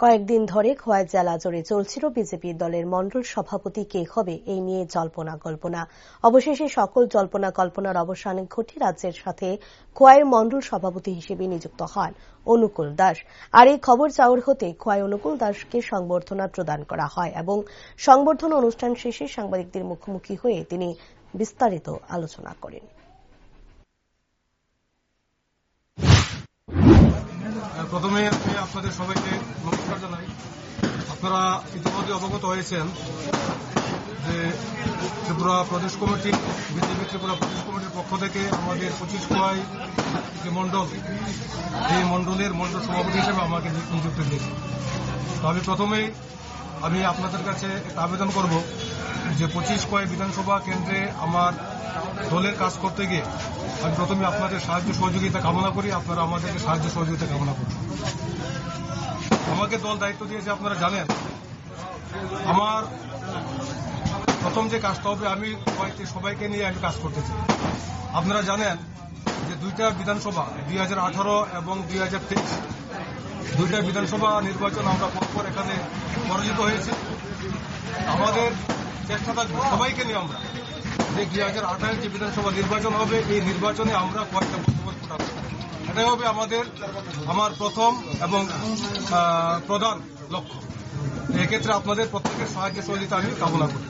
কয়েকদিন ধরে খোয়াই জেলা জুড়ে চলছিল বিজেপি দলের মণ্ডল সভাপতি কে হবে, এই নিয়ে জল্পনা কল্পনা। অবশেষে সকল জল্পনা কল্পনার অবসান ঘটে রাজ্যের সাথে খোয়াইয়ের মণ্ডল সভাপতি হিসেবে নিযুক্ত হন অনুকূল দাস। আর এই খবর চাউর হতে খোয়াই অনুকূল দাসকে সংবর্ধনা প্রদান করা হয় এবং সংবর্ধনা অনুষ্ঠান শেষে সাংবাদিকদের মুখোমুখি হয়ে তিনি বিস্তারিত আলোচনা করেন। প্রথমে আমি আপনাদের সবাইকে নমস্কার জানাই। আপনারা ইতিমধ্যে অবগত হয়েছেন যে ত্রিপুরা প্রদেশ কমিটি, বিজেপি ত্রিপুরা প্রদেশ কমিটির পক্ষ থেকে আমাদের পঁচিশ কয় যে মণ্ডল, এই মণ্ডলের মণ্ডল সভাপতি হিসেবে আমাকে নিযুক্ত দিয়েছে তো আমি প্রথমেই আমি আপনাদের কাছে একটা আবেদন করব যে পঁচিশ কয় বিধানসভা কেন্দ্রে আমার দলের কাজ করতে গিয়ে আমি প্রথমে আপনাদের সাহায্য সহযোগিতা কামনা করি, আপনারা আমাদেরকে সাহায্য সহযোগিতা কামনা করুন। আমাকে দল দায়িত্ব দিয়েছে, আপনারা জানেন। আমার প্রথম যে কাজটা হবে, আমি কয়েকটি সবাইকে নিয়ে আমি কাজ করতে চাই। আপনারা জানেন যে দুইটা বিধানসভা, দুই হাজার আঠারো এবং দুই দুইটা বিধানসভা নির্বাচন আমরা পরপর এখানে পরাজিত হয়েছে। আমাদের চেষ্টা থাকবে সবাইকে নিয়ে আমরা। যে দুই হাজার আঠাশ যে বিধানসভা নির্বাচন হবে, এই নির্বাচনে আমরা কয়েকটা বক্তব্য ফোটাবো এটাই হবে আমাদের, আমার প্রথম এবং প্রধান লক্ষ্য। এক্ষেত্রে আপনাদের প্রত্যেকের সাহায্য সহযোগিতা আমি কামনা করি।